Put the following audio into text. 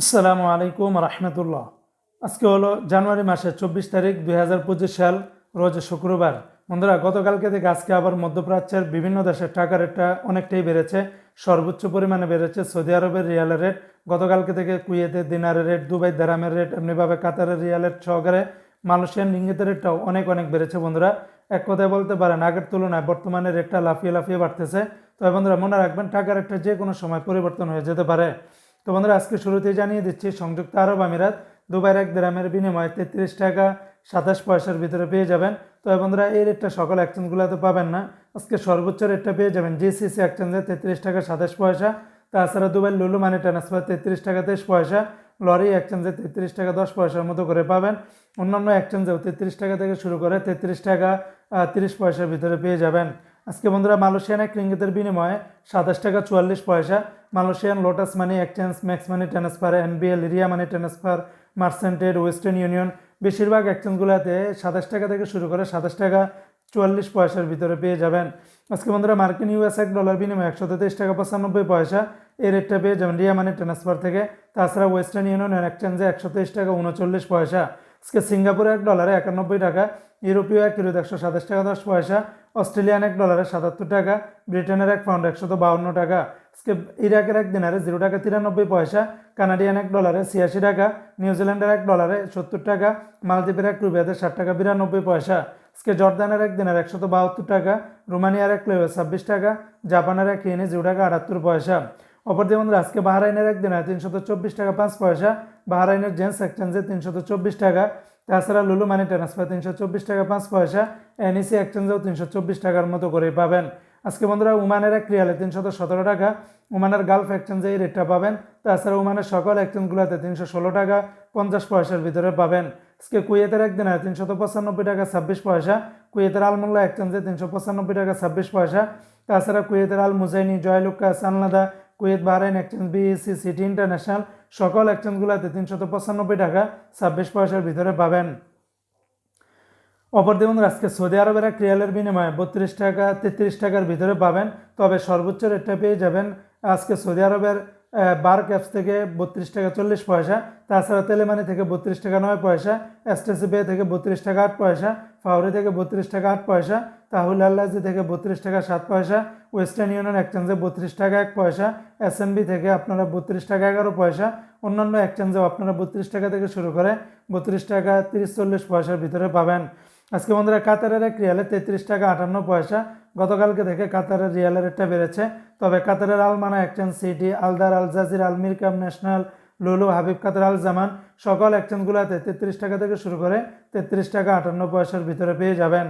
আসসালামু আলাইকুম রহমতুল্লাহ। আজকে হলো জানুয়ারি মাসের চব্বিশ তারিখ দুই হাজার পঁচিশ সাল, রোজ শুক্রবার। বন্ধুরা, গতকালকে থেকে আজকে আবার মধ্যপ্রাচ্যের বিভিন্ন দেশের টাকা রেটটা অনেকটাই বেড়েছে, সর্বোচ্চ পরিমাণে বেড়েছে সৌদি আরবের রিয়ালের রেট। গতকালকে থেকে কুয়েতের দিনারের রেট, দুবাই দেরামের রেট, এমনিভাবে কাতারের রিয়ালের সহকারে মালয়েশিয়ান রিঙ্গিতের রেটটাও অনেক অনেক বেড়েছে বন্ধুরা। এক কথায় বলতে পারেন, আগের তুলনায় বর্তমানে রেটটা লাফিয়ে লাফিয়ে বাড়তেছে। তবে বন্ধুরা, মনে রাখবেন, টাকার রেটটা যে কোনো সময় পরিবর্তন হয়ে যেতে পারে। তো বন্ধুরা, আজকে শুরুতেই জানিয়ে দিচ্ছি, সংযুক্ত আরব আমিরাত দুবাইয়ের এক গ্রামের বিনিময়ে তেত্রিশ টাকা সাতাশ পয়সার ভিতরে পেয়ে যাবেন। তো বন্ধুরা, এই রেটটা সকল এক্সচেঞ্জগুলোতে পাবেন না। আজকে সর্বোচ্চ রেটটা পেয়ে যাবেন জিসিসি এক্সচেঞ্জে তেত্রিশ টাকা সাতাশ পয়সা। তাছাড়া দুবাই লুলু মানি ট্রান্সফার তেত্রিশ টাকা তেইশ পয়সা। লরি এক্সচেঞ্জে তেত্রিশ টাকা দশ পয়সার মতো করে পাবেন। অন্যান্য এক্সচেঞ্জেও তেত্রিশ টাকা থেকে শুরু করে তেত্রিশ টাকা তিরিশ পয়সার ভিতরে পেয়ে যাবেন। আজকে বন্ধুরা মালয়েশিয়ান এক রিঙ্গিতের বিনিময়ে সাতাশ টাকা চুয়াল্লিশ পয়সা, Malaysian lotus money exchange max money transfer NBL Ria money transfer Merchantrade western union বেশিরভাগ এক্সচেঞ্জগুলোতে সাতাশ টাকা থেকে শুরু করে সাতাশ টাকা চুয়াল্লিশ পয়সার ভিতরে পেয়ে যাবেন। আজকে বন্ধুরা মার্কিন ইউএস এক ডলার বিনিময়ে একশো তেইশ টাকা পঁচানব্বই পয়সা, এই রেটটা পেয়ে যাবেন রিয়া মানি ট্রান্সফার থেকে। তাছাড়া ওয়েস্টার্ন ইউনিয়ন এক্সচেঞ্জে একশো তেইশ টাকা উনচল্লিশ পয়সা। আজকে সিঙ্গাপুরে এক ডলারে একানব্বই টাকা ইউরোপীয় এক ইউরোতে একশো সাতাশ টাকা, দশ পয়সা, অস্ট্রেলিয়ান এক ডলারে সাতাত্তর টাকা, ব্রিটেনের এক পাউন্ড একশত বাউন্ন টাকা আজকে ইরাকের এক দিনারে জিরো টাকা তিরানব্বই পয়সা, কানাডিয়ান এক ডলারে ছিয়াশি টাকা, নিউজিল্যান্ডের এক ডলারে সত্তর টাকা, মালদ্বীপের এক রুপিয়াতে ষাট টাকা বিরানব্বই পয়সা আজকে জর্দানের এক দিনের একশত বাহাত্তর টাকা, রোমানিয়ার এক লেওয়ে ছাব্বিশ টাকা, জাপানের এক ইয়েনে জিরো টাকা আটাত্তর পয়সা। অপরদিকে বন্ধুরা, আজকে বাহারাইনের এক দিনে তিনশত চব্বিশ টাকা পাঁচ পয়সা, বাহারাইনের জেন্টস এক্সচেঞ্জে তিনশত চব্বিশ টাকা তাছাড়া লুলু মানি ট্রান্সফার তিনশো চব্বিশ টাকা, পাঁচ পয়সা এনইসি এক্সচেঞ্জেও তিনশো চব্বিশ টাকার মতো করে পাবেন। আজকে বন্ধুরা উমানের এক রিয়ালে তিনশত সতেরো টাকা, উমানের গালফ এক্সচেঞ্জে এই রেটটা পাবেন। তাছাড়া উমানের সকল এক্সচেঞ্জগুলোতে তিনশো ষোলো টাকা, পঞ্চাশ পয়সার ভিতরে পাবেন। আজকে কুয়েতের একদিনে তিনশত পঁচানব্বই টাকা, ছাব্বিশ পয়সা, কুয়েতের আলমুল্লা এক্সচেঞ্জে তিনশো পঁচানব্বই টাকা, ছাব্বিশ পয়সা। তাছাড়া কুয়েতের Al Muzaini, Joyalukkas সানলাদা Kuwait Bahrain exchange BEC city international সকল এক্সচেঞ্জগুলোতে তিনশত পঁচানব্বই টাকা ছাব্বিশ পয়সার ভিতরে পাবেন। অপর দেখুন আজকে সৌদি আরবের এক রিয়ালের বিনিময়ে বত্রিশ টাকা তেত্রিশ টাকার ভিতরে পাবেন, তবে সর্বোচ্চ রেটটা পেয়ে যাবেন আজকে সৌদি আরবের বার ক্যাপস থেকে বত্রিশ টাকা চল্লিশ পয়সা। তাছাড়া তেলেমানি থেকে বত্রিশ টাকা নয় পয়সা। এসটিসি বে থেকে বত্রিশ টাকা আট পয়সা। ফাউরি থেকে বত্রিশ টাকা আট পয়সা। তাহুল আল্লাজি থেকে বত্রিশ টাকা সাত পয়সা। ওয়েস্টার্ন ইউনিয়ন এক্সচেঞ্জে বত্রিশ টাকা এক পয়সা। এসএনবি থেকে আপনারা বত্রিশ টাকা এগারো পয়সা। অন্যান্য এক্সচেঞ্জেও আপনারা বত্রিশ টাকা থেকে শুরু করে বত্রিশ টাকা তিরিশ চল্লিশ পয়সার ভিতরে পাবেন। আজকে বন্ধুরা কাতারের এক রিয়ালে তেত্রিশ টাকা আটান্ন পয়সা। গতকালকে দেখে কাতারের রিয়ালের রেটটা বেড়েছে। তবে কাতারের Almana exchange city, Aldar, Al Jazira, Al Mirqab, national, Lulu, Habib Qatar, আল জামান সকল এক্সচেঞ্জগুলোতে তেত্রিশ টাকা থেকে শুরু করে তেত্রিশ টাকা আটান্ন পয়সার ভিতরে পেয়ে যাবেন।